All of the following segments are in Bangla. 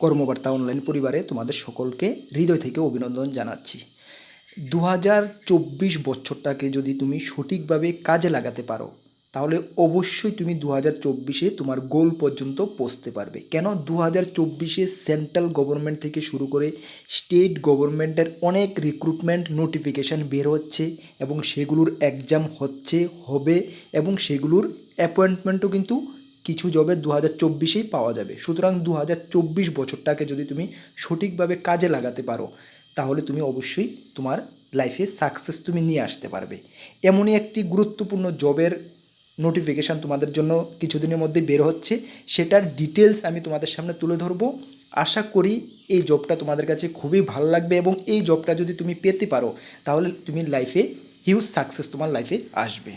কর্মকর্তা অনলাইন পরিবারে তোমাদের সকলকে হৃদয় থেকে অভিনন্দন জানাচ্ছি। দু হাজার চব্বিশ বছরটাকে যদি তুমি সঠিকভাবে কাজে লাগাতে পারো, তাহলে অবশ্যই তুমি দু হাজার চব্বিশে তোমার গোল পর্যন্ত পৌঁছতে পারবে। কেন? দু হাজার চব্বিশে সেন্ট্রাল গভর্নমেন্ট থেকে শুরু করে স্টেট গভর্নমেন্টের অনেক রিক্রুটমেন্ট নোটিফিকেশান বের হচ্ছে এবং সেগুলোর এক্সাম হচ্ছে, হবে এবং সেগুলোর অ্যাপয়েন্টমেন্টও কিন্তু কিছু জবে দু হাজার চব্বিশেই পাওয়া যাবে। সুতরাং দু হাজার চব্বিশ বছরটাকে যদি তুমি সঠিকভাবে কাজে লাগাতে পারো, তাহলে তুমি অবশ্যই তোমার লাইফে সাকসেস তুমি নিয়ে আসতে পারবে। এমনই একটি গুরুত্বপূর্ণ জবের নোটিফিকেশান তোমাদের জন্য কিছুদিনের মধ্যে বের হচ্ছে। সেটার ডিটেলস আমি তোমাদের সামনে তুলে ধরবো। আশা করি এই জবটা তোমাদের কাছে খুবই ভালো লাগবে এবং এই জবটা যদি তুমি পেতে পারো, তাহলে তুমি লাইফে হিউজ সাকসেস তোমার লাইফে আসবে।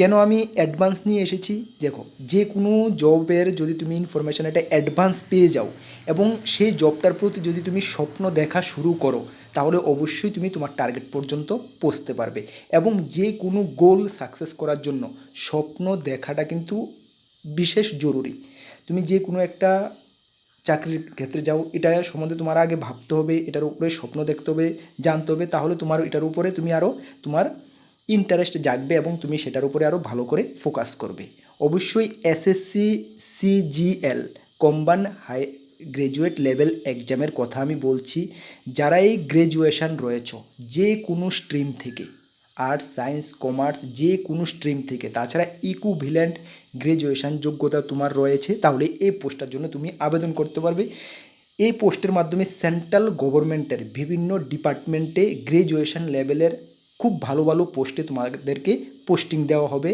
কেন আমি অ্যাডভান্স নিয়ে এসেছি? দেখো, যে কোনো জবের যদি তুমি ইনফরমেশান একটা অ্যাডভান্স পেয়ে যাও এবং সেই জবটার প্রতি যদি তুমি স্বপ্ন দেখা শুরু করো, তাহলে অবশ্যই তুমি তোমার টার্গেট পর্যন্ত পৌঁছতে পারবে। এবং যে কোনো গোল সাকসেস করার জন্য স্বপ্ন দেখাটা কিন্তু বিশেষ জরুরি। তুমি যে কোনো একটা চাকরির ক্ষেত্রে যাও, এটা সম্বন্ধে তোমার আগে ভাবতে হবে, এটার উপরে স্বপ্ন দেখতে হবে, জানতে হবে, তাহলে তোমার এটার উপরে তুমি আরও তোমার ইন্টারেস্ট জাগবে এবং তুমি সেটার উপরে আরও ভালো করে ফোকাস করবে। অবশ্যই SSC CGL combined high graduate level এক্সামের কথা আমি বলছি, যারা এই গ্র্যাজুয়েশন রয়েছ, যে কোনো স্ট্রিম থেকে আর্টস সায়েন্স কমার্স যে কোনো স্ট্রিম থেকে, তাছাড়া ইকুভিলেন্ট গ্র্যাজুয়েশন যোগ্যতা তোমার রয়েছে, তাহলে এই পোস্টটার জন্য তুমি আবেদন করতে পারবে। এই পোস্টের মাধ্যমে সেন্ট্রাল গভর্নমেন্টের বিভিন্ন ডিপার্টমেন্টে গ্র্যাজুয়েশন লেভেলের খুব ভালো ভালো পোস্টে তোমাদেরকে পোস্টিং দেওয়া হবে।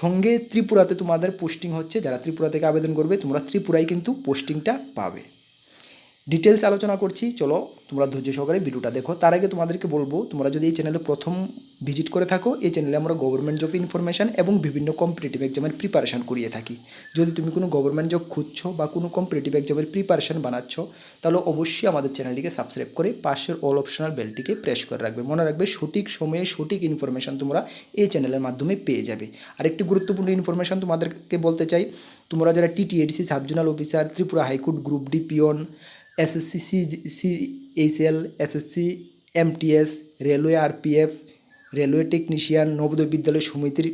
সঙ্গে ত্রিপুরাতে তোমাদের পোস্টিং হচ্ছে, যারা ত্রিপুরা থেকে আবেদন করবে, তোমরা ত্রিপুরায় কিন্তু পোস্টিংটা পাবে। ডিটেলস আলোচনা করছি। চলো তোমরা ধৈর্য সহকারে ভিডিওটা দেখো। তার আগে তোমাদেরকে বলব, তোমরা যদি এই চ্যানেলে প্রথম ভিজিট করে থাকো, এই চ্যানেলে আমরা গভর্নমেন্ট জব ইনফরমেশান এবং বিভিন্ন কম্পিটিটিভ এক্সামের প্রিপারেশান করিয়ে থাকি। যদি তুমি কোনো গভর্নমেন্ট জব খুঁজছো বা কোনো কম্পিটিটিভ এক্সামের প্রিপারেশান বানাচ্ছ, তাহলে অবশ্যই আমাদের চ্যানেলটিকে সাবস্ক্রাইব করে পাশের অল অপশনাল বেলটিকে প্রেস করে রাখবে। মনে রাখবে, সঠিক সময়ে সঠিক ইনফরমেশান তোমরা এই চ্যানেলের মাধ্যমে পেয়ে যাবে। আর একটি গুরুত্বপূর্ণ ইনফরমেশান তোমাদেরকে বলতে চাই, তোমরা যারা TTADC subzonal officer Tripura high court group D peon SSC C C HL SSC, MTS, railway RPF, railway technician, Navodaya Vidyalaya সমিতির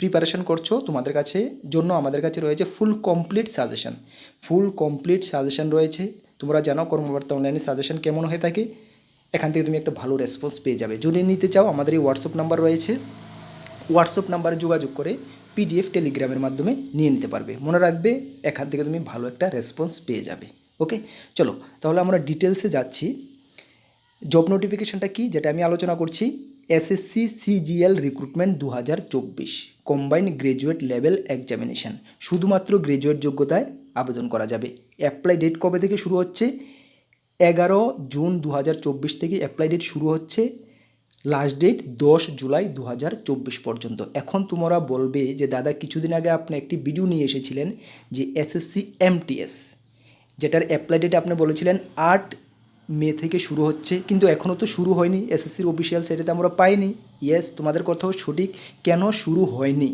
প্রিপারেশন করছ তোমাদের কাছে জন্য আমাদের কাছে রয়েছে full complete suggestion full complete suggestion রয়েছে। তোমরা জানো কর্মকর্তা অনলাইনে সাজেশন কেমন হয়ে থাকে। এখান থেকে তুমি একটা ভালো রেসপন্স পেয়ে যাবে। যদি নিতে চাও, আমাদের এই হোয়াটসঅ্যাপ নাম্বার রয়েছে। হোয়াটসঅ্যাপ নাম্বারে যোগাযোগ করে পিডিএফ টেলিগ্রামের মাধ্যমে নিয়ে নিতে পারবে। মনে রাখবে, এখান থেকে তুমি ভালো একটা রেসপন্স পেয়ে যাবে। ওকে চলো, তাহলে আমরা ডিটেলসে যাচ্ছি। জব নোটিফিকেশানটা কি? যেটা আমি আলোচনা করছি এসএসসি সিজিএল রিক্রুটমেন্ট দু হাজার চব্বিশ কম্বাইন্ড গ্রাজুয়েট লেভেল এক্সামিনেশান শুধুমাত্র গ্রাজুয়েট যোগ্যতায় আবেদন করা যাবে। অ্যাপ্লাই ডেট কবে থেকে শুরু হচ্ছে? এগারো জুন দু হাজার চব্বিশ থেকে অ্যাপ্লাই ডেট শুরু হচ্ছে। লাস্ট ডেট দশ জুলাই দু হাজার চব্বিশ পর্যন্ত। এখন তোমরা বলবে যে, দাদা, কিছুদিন আগে আপনি একটি ভিডিও নিয়ে এসেছিলেন যে এসএসসি এমটিএস যেটার অ্যাপ্লাই ডেট আপনি বলেছিলেন আট মে থেকে শুরু হচ্ছে, কিন্তু এখনও তো শুরু হয়নি। এসএসসির অফিসিয়াল সাইটেতে আমরা পাইনি। ইয়েস তোমাদের কথাও সঠিক। কেন শুরু হয়নি?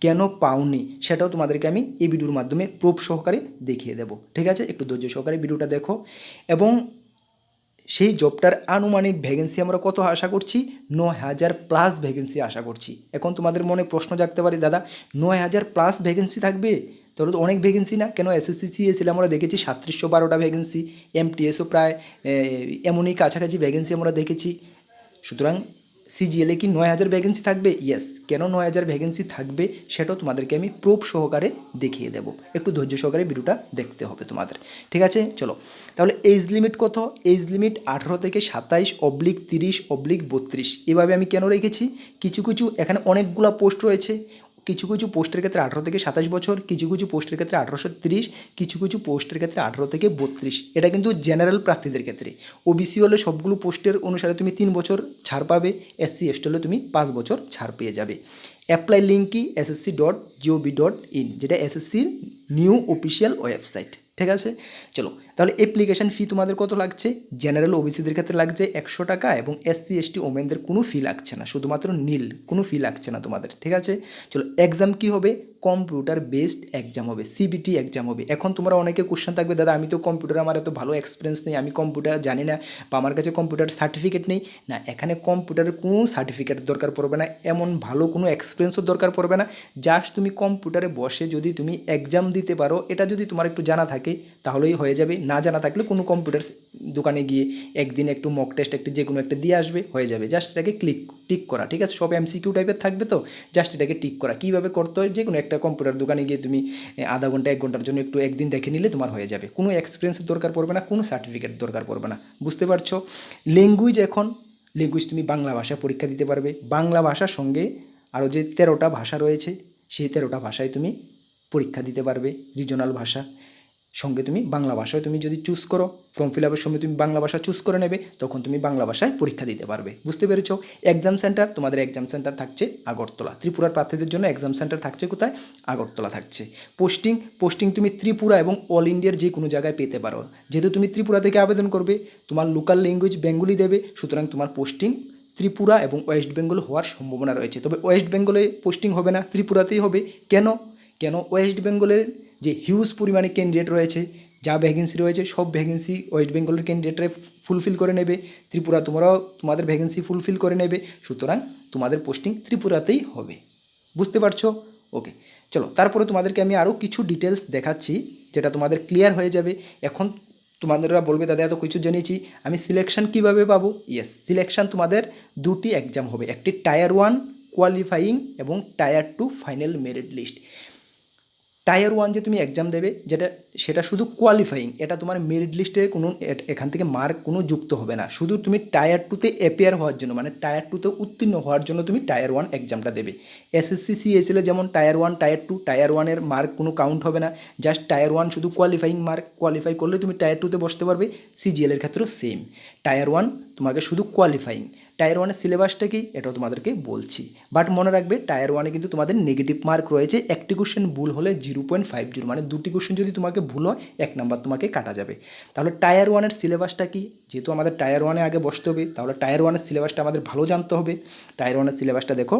কেন পাওনি? সেটাও তোমাদেরকে আমি এই ভিডিওর মাধ্যমে প্রুফ সহকারে দেখিয়ে দেবো। ঠিক আছে? একটু ধৈর্য সহকারে ভিডিওটা দেখো। এবং সেই জবটার আনুমানিক ভ্যাকেন্সি আমরা কত আশা করছি? নয় হাজার প্লাস ভ্যাকেন্সি আশা করছি। এখন তোমাদের মনে প্রশ্ন জাগতে পারে, দাদা, নয় হাজার প্লাস ভ্যাকেন্সি থাকবে? তাহলে তো অনেক ভ্যাকেন্সি না? কেন এসএসসি সিএসএল আমরা দেখেছি, সাতত্রিশশো বারোটা ভ্যাকেন্সি এমটিএসও প্রায় এমনই কাছাকাছি ভ্যাকেন্সি আমরা দেখেছি। সুতরাং সিজিএলে কি নয় হাজার ভ্যাকেন্সি থাকবে? ইয়েস কেন নয় হাজার ভ্যাকেন্সি থাকবে সেটাও তোমাদেরকে আমি প্রুফ সহকারে দেখিয়ে দেবো। একটু ধৈর্য সহকারে ভিডিওটা দেখতে হবে তোমাদের। ঠিক আছে? চলো। তাহলে এজ লিমিট কত? এজ লিমিট আঠারো থেকে সাতাইশ অবলিক তিরিশ অবলিক বত্রিশ। এভাবে আমি কেন রেখেছি? কিছু কিছু এখানে অনেকগুলো পোস্ট রয়েছে। কিছু কিছু পোস্টের ক্ষেত্রে আঠারো থেকে সাতাশ বছর, কিছু কিছু পোস্টের ক্ষেত্রে আঠারোশো তিরিশ, কিছু কিছু পোস্টের ক্ষেত্রে আঠারো থেকে বত্রিশ। এটা কিন্তু জেনারেল প্রার্থীদের ক্ষেত্রে। ওবিসি হলে সবগুলো পোস্টের অনুসারে তুমি তিন বছর ছাড় পাবে এসসি এসটি হলে তুমি পাঁচ বছর ছাড় পেয়ে যাবে। অ্যাপ্লাই লিঙ্ক কি SSC dot GOB dot in যেটা এসএসসির নিউ অফিসিয়াল ওয়েবসাইট ঠিক আছে? চলো, তাহলে অ্যাপ্লিকেশন ফি তোমাদের কত লাগছে? জেনারেল ওবিসিদের ক্ষেত্রে লাগছে একশো টাকা এবং এসসি এসটি ওমেনদের কোনো ফি লাগছে না, শুধুমাত্র নীল, কোনো ফি লাগছে না তোমাদের, ঠিক আছে? চলো এক্সাম কি হবে? কম্পিউটার বেসড এক্সাম হবে সিবিটি এক্সাম হবে। এখন তোমরা অনেকে কোশ্চেন থাকবে, দাদা, আমি তো কম্পিউটার আমার এত ভালো এক্সপিরিয়েন্স নেই, আমি কম্পিউটার জানি না বা আমার কাছে কম্পিউটার সার্টিফিকেট নেই। না, এখানে কম্পিউটারের কোনো সার্টিফিকেট দরকার পড়বে না, এমন ভালো কোনো এক্সপিরিয়েন্সও দরকার পড়বে না। জাস্ট তুমি কম্পিউটারে বসে যদি তুমি এক্সাম দিতে পারো, এটা যদি তোমার একটু জানা থাকে তাহলেই হয়ে যাবে। না জানা থাকলে কোনো কম্পিউটার দোকানে গিয়ে একদিন একটু মক টেস্ট একটু যে কোনো একটা দিয়ে আসবে, হয়ে যাবে। জাস্ট এটাকে ক্লিক টিক করা, ঠিক আছে? সব এমসিকিউ টাইপের থাকবে তো? জাস্ট এটাকে টিক করা। কীভাবে করতে হয়? যে কোনো একটা কম্পিউটার দোকানে গিয়ে তুমি আধা ঘণ্টা, এক ঘণ্টার জন্য একটু একদিন দেখে নিলে তোমার হয়ে যাবে। কোনো এক্সপিরিয়েন্সের দরকার পড়বে না, কোনো সার্টিফিকেট দরকার পড়বে না। বুঝতে পারছ? ল্যাঙ্গুয়েজ এখন ল্যাঙ্গুয়েজ তুমি বাংলা ভাষা পরীক্ষা দিতে পারবে। বাংলা ভাষার সঙ্গে আরও যে তেরোটা ভাষা রয়েছে, সেই তেরোটা ভাষায় তুমি পরীক্ষা দিতে পারবে। রিজনাল ভাষা। সঙ্গে তুমি বাংলা ভাষায় তুমি যদি চুজ করো ফর্ম ফিল আপের সময় তুমি বাংলা ভাষা চুজ করে নেবে, তখন তুমি বাংলা ভাষায় পরীক্ষা দিতে পারবে। বুঝতে পেরেছ? এক্সাম সেন্টার তোমাদের এক্সাম সেন্টার থাকছে আগরতলা। ত্রিপুরার প্রার্থীদের জন্য এক্সাম সেন্টার থাকছে কোথায়? আগরতলা থাকছে। পোস্টিং পোস্টিং তুমি ত্রিপুরা এবং অল ইন্ডিয়ার যে কোনো জায়গায় পেতে পারো। যেহেতু তুমি ত্রিপুরা থেকে আবেদন করবে, তোমার লোকাল ল্যাঙ্গুয়েজ বেঙ্গলি দেবে, সুতরাং তোমার পোস্টিং ত্রিপুরা এবং ওয়েস্ট বেঙ্গল হওয়ার সম্ভাবনা রয়েছে। তবে ওয়েস্ট বেঙ্গলে পোস্টিং হবে না, ত্রিপুরাতেই হবে। কেন? কেন ওয়েস্ট বেঙ্গলের যে হিউজ পরিমাণে ক্যান্ডিডেট রয়েছে, যা ভ্যাকেন্সি রয়েছে, সব ভ্যাকেন্সি ওয়েস্ট বেঙ্গলের ক্যান্ডিডেটরা ফুলফিল করে নেবে। ত্রিপুরা তোমরাও তোমাদের ভ্যাকেন্সি ফুলফিল করে নেবে। সুতরাং তোমাদের পোস্টিং ত্রিপুরাতেই হবে। বুঝতে পারছ? ওকে চলো, তারপরে তোমাদেরকে আমি আরও কিছু ডিটেলস দেখাচ্ছি, যেটা তোমাদের ক্লিয়ার হয়ে যাবে। এখন তোমাদেররা বলবে, দাদা, এত কিছু জেনেছি, আমি সিলেকশন কীভাবে পাবো? ইয়েস সিলেকশন তোমাদের দুটি এক্সাম হবে। একটি টায়ার ওয়ান কোয়ালিফাইং এবং tier two final merit list tier one যে তুমি এক্সাম দেবে, যেটা, সেটা শুধু কোয়ালিফাইং এটা তোমার মেরিট লিস্টে কোনো এখান থেকে মার্ক কোনো যুক্ত হবে না। শুধু তুমি টায়ার টুতে অ্যাপিয়ার হওয়ার জন্য মানে টায়ার টুতে উত্তীর্ণ হওয়ার জন্য তুমি টায়ার ওয়ান এক্সামটা দেবে। এসএসসি সিএসএলে যেমন tier one tier two tier ওয়ানের মার্ক কোনো কাউন্ট হবে না। জাস্ট টায়ার ওয়ান শুধু কোয়ালিফাইং মার্ক কোয়ালিফাই করলে তুমি টায়ার টুতে বসতে পারবে। সিজিএলের ক্ষেত্রেও সেম টায়ার ওয়ান তোমাকে শুধু কোয়ালিফাইং টায়ার ওয়ানের সিলেবাসটা কি? এটাও তোমাদেরকে বলছি। বাট মনে রাখবে টায়ার ওয়ানে কিন্তু তোমাদের নেগেটিভ মার্ক রয়েছে। একটি কোশ্চেন ভুল হলে জিরো পয়েন্ট ফাইভ জিরো মানে দুটি কোশ্চেন যদি তোমাকে ভুল হয়, এক নাম্বার তোমাকে কাটা যাবে। তাহলে টায়ার ওয়ানের সিলেবাসটা কি? যেহেতু আমাদের টায়ার ওয়ানে আগে বসতে হবে, তাহলে টায়ার ওয়ানের সিলেবাসটা আমাদের ভালো জানতে হবে। টায়ার ওয়ানের সিলেবাসটা দেখো।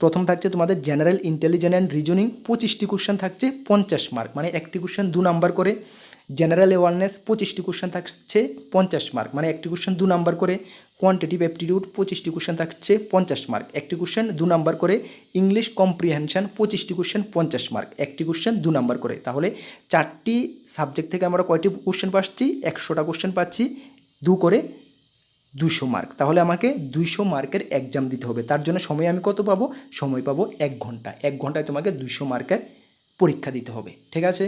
প্রথম থাকছে তোমাদের জেনারেল ইন্টেলিজেন্স অ্যান্ড রিজনিং পঁচিশটি কোশ্চেন থাকছে, পঞ্চাশ মার্ক মানে একটি কোশ্চেন দু নাম্বার করে। জেনারেল অ্যাওয়ারনেস পঁচিশটি কোশ্চেন থাকছে, পঞ্চাশ মার্ক মানে একটি কোশ্চেন দু নাম্বার করে কোয়ান্টিটিভ অ্যাপটিটিউড পঁচিশটি কোশ্চেন থাকছে, পঞ্চাশ মার্ক একটি কোশ্চেন দু নাম্বার করে ইংলিশ কম্প্রিহেনশন পঁচিশটি কোশ্চেন পঞ্চাশ মার্ক একটি কোশ্চেন দু নাম্বার করে। তাহলে চারটি সাবজেক্ট থেকে আমরা কয়টি কোশ্চেন পাচ্ছি? একশোটা কোশ্চেন পাচ্ছি, দু করে দুশো মার্ক তাহলে আমাকে দুইশো মার্কের এক্সাম দিতে হবে। তার জন্য সময় আমি কত পাবো? সময় পাবো এক ঘণ্টা। এক ঘন্টায় তোমাকে দুইশো মার্কের পরীক্ষা দিতে হবে। ঠিক আছে?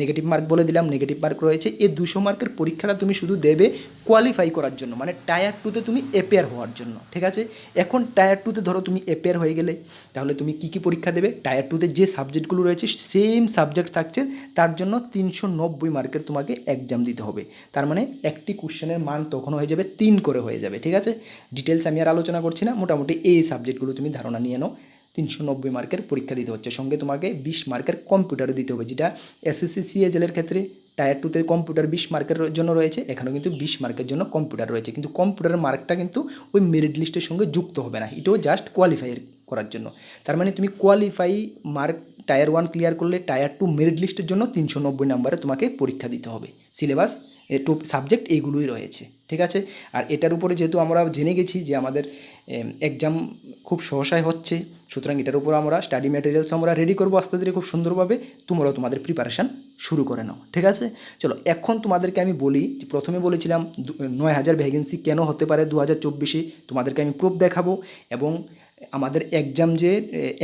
নেগেটিভ মার্ক বলে দিলাম নেগেটিভ মার্ক রয়েছে। এই দুশো মার্কের পরীক্ষাটা তুমি শুধু দেবে কোয়ালিফাই করার জন্য মানে টায়ার টুতে তুমি এপেয়ার হওয়ার জন্য, ঠিক আছে? এখন টায়ার টুতে ধরো তুমি এপেয়ার হয়ে গেলে, তাহলে তুমি কী কী পরীক্ষা দেবে? টায়ার টুতে যে সাবজেক্টগুলো রয়েছে সেম সাবজেক্ট থাকছে, তার জন্য তিনশো নব্বই মার্কের তোমাকে এক্সাম দিতে হবে। তার মানে একটি কোশ্চেনের মান তখন হয়ে যাবে তিন করে হয়ে যাবে, ঠিক আছে? ডিটেলস আমি আর আলোচনা করছি না, মোটামুটি এই সাবজেক্টগুলো তুমি ধারণা নিয়ে নাও। তিনশো নব্বই মার্কের পরীক্ষা দিতে হচ্ছে। সঙ্গে তোমাকে বিশ মার্কের কম্পিউটারও দিতে হবে, যেটা এসএসসি সিএজেলের ক্ষেত্রে টায়ার টুতে কম্পিউটার বিশ মার্কের জন্য রয়েছে, এখানেও কিন্তু বিশ মার্কের জন্য কম্পিউটার রয়েছে। কিন্তু কম্পিউটারের মার্কটা কিন্তু ওই মেরিট লিস্টের সঙ্গে যুক্ত হবে না, এটাও জাস্ট কোয়ালিফাই করার জন্য। তার মানে তুমি qualify mark tier one clear করলে টায়ার টু মেরিট লিস্টের জন্য তিনশো নব্বই নাম্বারে তোমাকে পরীক্ষা দিতে হবে। সিলেবাস টু সাবজেক্ট এইগুলোই রয়েছে, ঠিক আছে? আর এটার উপরে যেহেতু আমরা জেনে গেছি যে আমাদের এক্সাম খুব সহসায় হচ্ছে, সুতরাং এটার উপর আমরা স্টাডি ম্যাটেরিয়ালস আমরা রেডি করব আস্তে ধীরে খুব সুন্দরভাবে, তোমরাও তোমাদের প্রিপারেশান শুরু করে নাও, ঠিক আছে? চলো, এখন তোমাদেরকে আমি বলি যে প্রথমে বলেছিলাম নয় হাজার ভ্যাকেন্সি কেন হতে পারে দু হাজার চব্বিশে, তোমাদেরকে আমি প্রুফ দেখাবো এবং আমাদের এক্সাম যে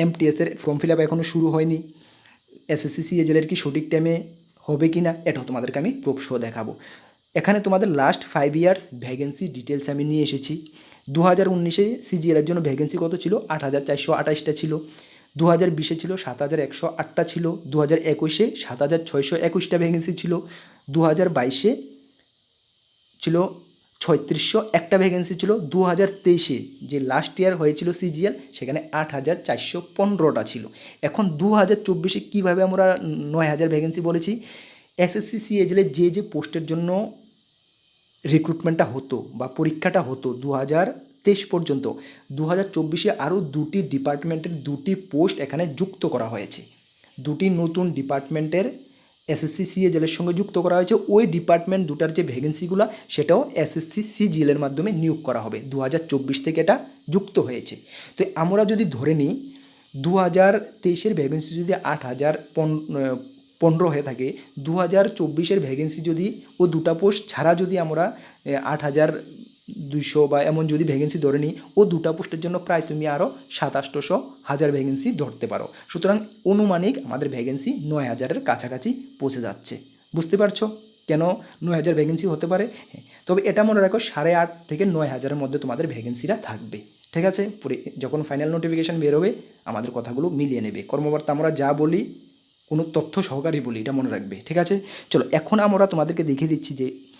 এমটিএসের ফর্ম ফিল আপ এখনও শুরু হয়নি এসএসসি সিএজেলের কি সঠিক টাইমে হবে কি না এটাও তোমাদেরকে আমি প্রুফ শো দেখাবো। এখানে তোমাদের last five years vacancy details আমি নিয়ে এসেছি। দু হাজার উনিশে সিজিএলের জন্য ভ্যাকেন্সি কত ছিল? আট হাজার চারশো আঠাশটা ছিল। দু হাজার বিশে ছিল সাত হাজার একশো আটটা ছিল। দু হাজার একুশে সাত হাজার ছয়শো একুশটা ভ্যাকেন্সি ছিল। দু হাজার বাইশে ছিল ছয়ত্রিশশো একটা ভ্যাকেন্সি ছিল দু হাজার তেইশে। যে লাস্ট ইয়ার হয়েছিল সিজিএল সেখানে আট হাজার চারশো পনেরোটা ছিল। এখন দু হাজার চব্বিশে কীভাবে আমরা নয় হাজার ভ্যাকেন্সি বলেছি এসএসসি সিএজেলের যে যে পোস্টের জন্য রিক্রুটমেন্টটা হতো বা পরীক্ষাটা হতো দু হাজার তেইশ পর্যন্ত দু হাজার চব্বিশে আরও দুটি ডিপার্টমেন্টের দুটি পোস্ট এখানে যুক্ত করা হয়েছে। দুটি নতুন ডিপার্টমেন্টের এসএসসি সিএজেলের সঙ্গে যুক্ত করা হয়েছে। ওই ডিপার্টমেন্ট দুটার যে ভ্যাকেন্সিগুলো সেটাও এসএসসি সিজিএলের মাধ্যমে নিয়োগ করা হবে। দু হাজার চব্বিশ থেকে এটা যুক্ত হয়েছে। তো আমরা যদি ধরে নিই দু হাজার তেইশের ভ্যাকেন্সি যদি আট হাজার পনেরো হয়ে থাকে দু হাজার চব্বিশের ভ্যাকেন্সি যদি ও দুটা পোস্ট ছাড়া যদি আমরা আট হাজার দুইশো বা এমন যদি ভ্যাকেন্সি ধরে নিই ও দুটা পোস্টের জন্য প্রায় তুমি আরও সাত সাতাশশো হাজার ভ্যাকেন্সি ধরতে পারো। সুতরাং অনুমানিক আমাদের ভ্যাকেন্সি নয় হাজারের কাছাকাছি পৌঁছে যাচ্ছে। বুঝতে পারছ? কেন নয় হাজার ভ্যাকেন্সি হতে পারে? হ্যাঁ, তবে এটা মনে রাখো সাড়ে আট থেকে নয় হাজারের মধ্যে তোমাদের ভ্যাকেন্সিটা থাকবে। ঠিক আছে? পরে যখন ফাইনাল নোটিফিকেশান বেরোবে আমাদের কথাগুলো মিলিয়ে নেবে। কর্মবার্তা আমরা যা বলি কোনো তথ্য সহকারী বলি এটা মনে রাখবে। ঠিক আছে? চলো এখন আমরা তোমাদেরকে দেখিয়ে দিচ্ছি যে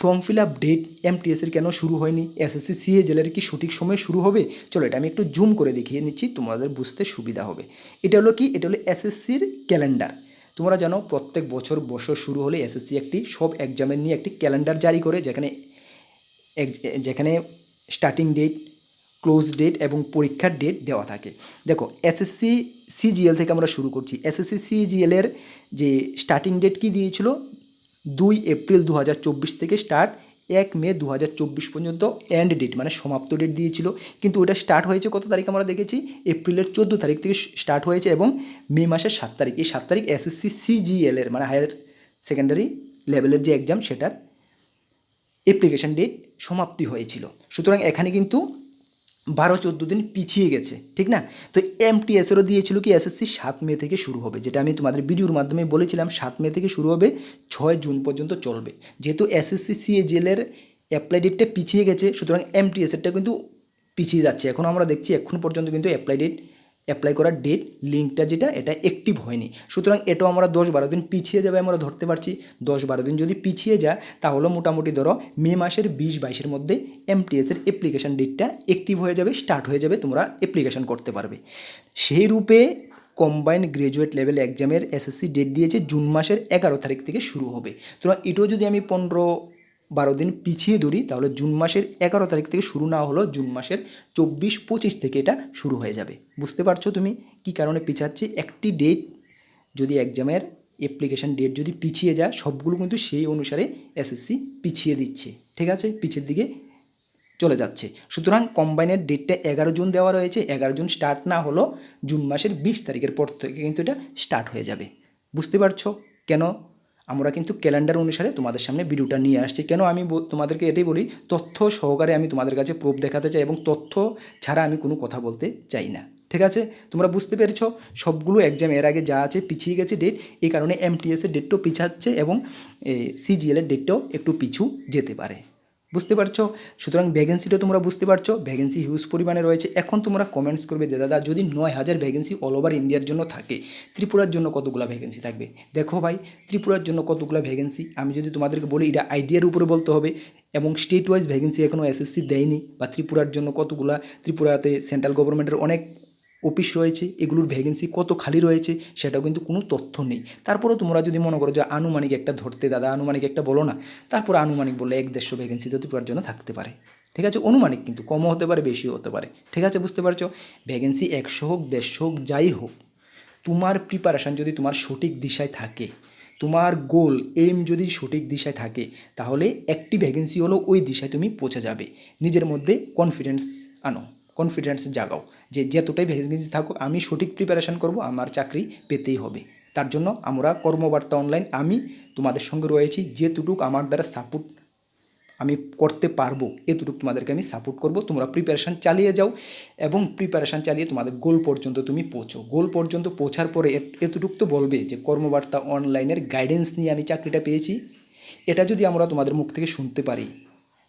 ফর্ম ফিল আপ ডেট এমটিএসের কেন শুরু হয়নি? এসএসসি সিএ জেলের কি সঠিক সময় শুরু হবে? চলো এটা আমি একটু জুম করে দেখিয়ে নিচ্ছি, তোমাদের বুঝতে সুবিধা হবে। এটা হলো কি? এটা হলো এসএসসির ক্যালেন্ডার তোমরা জানো প্রত্যেক বছর বছর শুরু হলে এসএসসি একটি সব এক্সামের নিয়ে একটি ক্যালেন্ডার জারি করে, যেখানে যেখানে স্টার্টিং ডেট ক্লোজ ডেট এবং পরীক্ষার ডেট দেওয়া থাকে। দেখো এসএসসি সিজিএল থেকে আমরা শুরু করছি। এসএসসি সিজিএলের যে স্টার্টিং ডেট কি দিয়েছিল? দুই এপ্রিল দু হাজার চব্বিশ থেকে স্টার্ট এক মে দু হাজার চব্বিশ পর্যন্ত এন্ড ডেট মানে সমাপ্ত ডেট দিয়েছিল। কিন্তু ওটা স্টার্ট হয়েছে কত তারিখ আমরা দেখেছি? এপ্রিলের চোদ্দ তারিখ থেকে স্টার্ট হয়েছে এবং মে মাসের সাত তারিখ। এই সাত তারিখ এসএসসি সিজিএলের মানে হায়ার সেকেন্ডারি লেভেলের যে এক্সাম সেটার অ্যাপ্লিকেশান ডেট সমাপ্তি হয়েছিল। সুতরাং এখানে কিন্তু বারো চোদ্দ দিন পিছিয়ে গেছে, ঠিক না? তো এমটিএসেরও দিয়েছিল কি এসএসসি সাত মে থেকে শুরু হবে, যেটা আমি তোমাদের ভিডিওর মাধ্যমে বলেছিলাম, সাত মে থেকে শুরু হবে, ছয় জুন পর্যন্ত চলবে। যেহেতু এসএসসি সিএ জেলের অ্যাপ্লাই ডেটটা পিছিয়ে গেছে, সুতরাং এমটিএসেরটা কিন্তু পিছিয়ে যাচ্ছে। এখন আমরা দেখছি, এখন পর্যন্ত কিন্তু অ্যাপ্লাই ডেট অ্যাপ্লাই করার ডেট লিঙ্কটা যেটা, এটা অ্যাক্টিভ হয়নি। সুতরাং এটাও আমরা দশ বারো দিন পিছিয়ে যাবে আমরা ধরতে পারছি। দশ বারো দিন যদি পিছিয়ে যায়, তাহলে মোটামুটি ধরো মে মাসের বিশ বাইশের মধ্যে এমটিএসের অ্যাপ্লিকেশান ডেটটা অ্যাক্টিভ হয়ে যাবে স্টার্ট হয়ে যাবে, তোমরা অ্যাপ্লিকেশান করতে পারবে। সেই রূপে কম্বাইন্ড গ্রাজুয়েট লেভেল এক্সামের এসএসসি ডেট দিয়েছে, জুন মাসের এগারো তারিখ থেকে শুরু হবে। তোমরা এটাও যদি আমি পনেরো বারো দিন পিছিয়ে ধরি তাহলে জুন মাসের এগারো তারিখ থেকে শুরু না হলো জুন মাসের চব্বিশ, পঁচিশ থেকে এটা শুরু হয়ে যাবে। বুঝতে পারছ তুমি কি কারণে পিছাচ্ছে? একটি ডেট যদি এক্সামের অ্যাপ্লিকেশান ডেট যদি পিছিয়ে যায়, সবগুলো কিন্তু সেই অনুসারে এসএসসি পিছিয়ে দিচ্ছে। ঠিক আছে? পিছের দিকে চলে যাচ্ছে। সুতরাং কম্বাইনের ডেটটা এগারো জুন দেওয়া রয়েছে। এগারো জুন স্টার্ট না হলো জুন মাসের বিশ তারিখের পর থেকে কিন্তু এটা স্টার্ট হয়ে যাবে। বুঝতে পারছ? কেন? আমরা কিন্তু ক্যালেন্ডার অনুসারে তোমাদের সামনে ভিডিওটা নিয়ে আসছি। কেন আমি তোমাদেরকে এটাই বলি, তথ্য সহকারে আমি তোমাদের কাছে প্রুফ দেখাতে চাই এবং তথ্য ছাড়া আমি কোনো কথা বলতে চাই না। ঠিক আছে? তোমরা বুঝতে পেরেছ? সবগুলো এক্সাম এর আগে যা আছে পিছিয়ে গেছে ডেট এই কারণে এমটিএসের ডেটটাও পিছাচ্ছে এবং সিজিএলের ডেটটাও একটু পিছু যেতে পারে। বুঝতে পারছ? সুতরাং ভ্যাকেন্সিটা তোমরা বুঝতে পারছ। ভ্যাকেন্সি হিউজ পরিমাণে রয়েছে। এখন তোমরা কমেন্টস করবে যে, দাদা, যদি নয় হাজার ভ্যাকেন্সি অল ওভার ইন্ডিয়ার জন্য থাকে, ত্রিপুরার জন্য কতগুলো ভ্যাকেন্সি থাকবে? দেখো ভাই, ত্রিপুরার জন্য কতগুলো ভ্যাকেন্সি আমি যদি তোমাদেরকে বলি, এটা আইডিয়ার উপরে বলতে হবে। এবং স্টেট ওয়াইজ ভ্যাকেন্সি এখনও এসএসসি দেয়নি, বা ত্রিপুরার জন্য কতগুলা, ত্রিপুরাতে সেন্ট্রাল গভর্নমেন্টের অনেক অফিস রয়েছে, এগুলোর ভ্যাকেন্সি কত খালি রয়েছে সেটাও কিন্তু কোনো তথ্য নেই। তারপরেও তোমরা যদি মনে করো যে আনুমানিক একটা ধরতে দাদা, আনুমানিক একটা বলো না, তারপর আনুমানিক বললে এক দেড়শো ভ্যাকেন্সি তো ত্রিপুরার জন্য থাকতে পারে। ঠিক আছে? অনুমানিক কিন্তু, কমও হতে পারে, বেশিও হতে পারে। ঠিক আছে? বুঝতে পারছ? ভ্যাকেন্সি একশো হোক, দেড়শো হোক, যাই হোক, তোমার প্রিপারেশান যদি তোমার সঠিক দিশায় থাকে, তোমার গোল এম যদি সঠিক দিশায় থাকে, তাহলে একটি ভ্যাকেন্সি হলো ওই দিশায় তুমি পৌঁছে যাবে। নিজের মধ্যে কনফিডেন্স আনো। কনফিডেন্স জাগাও যে যতটাই ভ্যাকেন্সি থাকুক, আমি সঠিক প্রিপারেশান করব, আমার চাকরি পেতেই হবে। তার জন্য আমরা কর্মবার্তা অনলাইন আমি তোমাদের সঙ্গে রয়েছি যেটুকুক আমার দ্বারা সাপোর্ট আমি করতে পারব, এতটুকু তোমাদেরকে আমি সাপোর্ট করব। তোমরা প্রিপারেশান চালিয়ে যাও এবং প্রিপারেশান চালিয়ে তোমাদের গোল পর্যন্ত তুমি পৌঁছো। গোল পর্যন্ত পৌঁছার পরে এতটুকু তো বলবে যে কর্মবার্তা অনলাইনের গাইডেন্স নিয়ে আমি চাকরিটা পেয়েছি। এটা যদি আমরা তোমাদের মুখ থেকে শুনতে পারি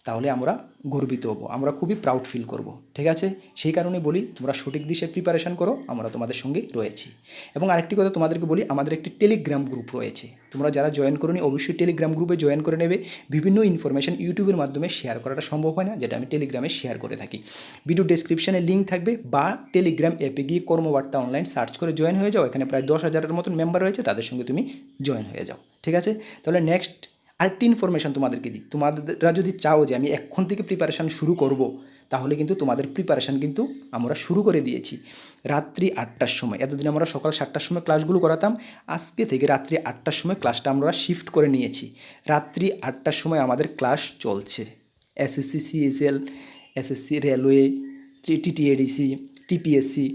তাহলে আমরা গর্বিত হব, আমরা খুবই প্রাউড ফিল করব। ঠিক আছে? সেই কারণে বলি, তোমরা সঠিক দিশে প্রিপারেশান করো, আমরা তোমাদের সঙ্গে রয়েছি। এবং আরেকটি কথা তোমাদেরকে বলি, আমাদের একটি টেলিগ্রাম গ্রুপ রয়েছে। তোমরা যারা জয়েন করনি, অবশ্যই টেলিগ্রাম গ্রুপে জয়েন করে নেবে। বিভিন্ন ইনফরমেশন ইউটিউবের মাধ্যমে শেয়ার করাটা সম্ভব হয় না, যেটা আমি টেলিগ্রামে শেয়ার করে থাকি। ভিডিও ডেসক্রিপশনে লিঙ্ক থাকবে, বা টেলিগ্রাম অ্যাপে গিয়ে কর্মবার্তা অনলাইন সার্চ করে জয়েন হয়ে যাও। এখানে প্রায় দশ হাজারের মতন মেম্বার রয়েছে, তাদের সঙ্গে তুমি জয়েন হয়ে যাও। ঠিক আছে? তাহলে নেক্সট আরেকটি ইনফরমেশন তোমাদেরকে দিই। তোমাদেররা যদি চাও যে আমি এখন থেকে প্রিপারেশান শুরু করব, তাহলে কিন্তু তোমাদের প্রিপারেশান কিন্তু আমরা শুরু করে দিয়েছি। রাত্রি আটটার সময়। এতদিন আমরা সকাল সাতটার সময় ক্লাসগুলো করাতাম, আজকে থেকে রাত্রি আটটার সময় ক্লাসটা আমরা শিফট করে নিয়েছি। রাত্রি আটটার সময় আমাদের ক্লাস চলছে। SSC CSL SSC railway TTADC TPSC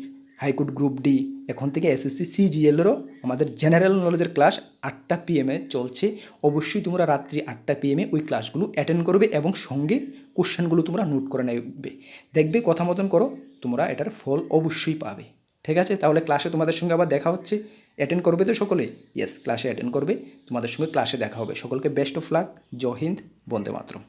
high court group D এখন থেকে এসএসসি সিজিএলেরও আমাদের জেনারেল নলেজের ক্লাস আটটা পিএমে চলছে। অবশ্যই তোমরা রাত্রি আটটা পিএমে ওই ক্লাসগুলো অ্যাটেন্ড করবে এবং সঙ্গে কোশ্চেনগুলো তোমরা নোট করে নেবে। দেখবে, কথা মতন করো, তোমরা এটার ফল অবশ্যই পাবে। ঠিক আছে? তাহলে ক্লাসে তোমাদের সঙ্গে আবার দেখা হচ্ছে। অ্যাটেন্ড করবে তো সকলে? ইয়েস ক্লাসে অ্যাটেন্ড করবে। তোমাদের সঙ্গে ক্লাসে দেখা হবে। সকলকে best of luck Jai Hind. Vande Mataram.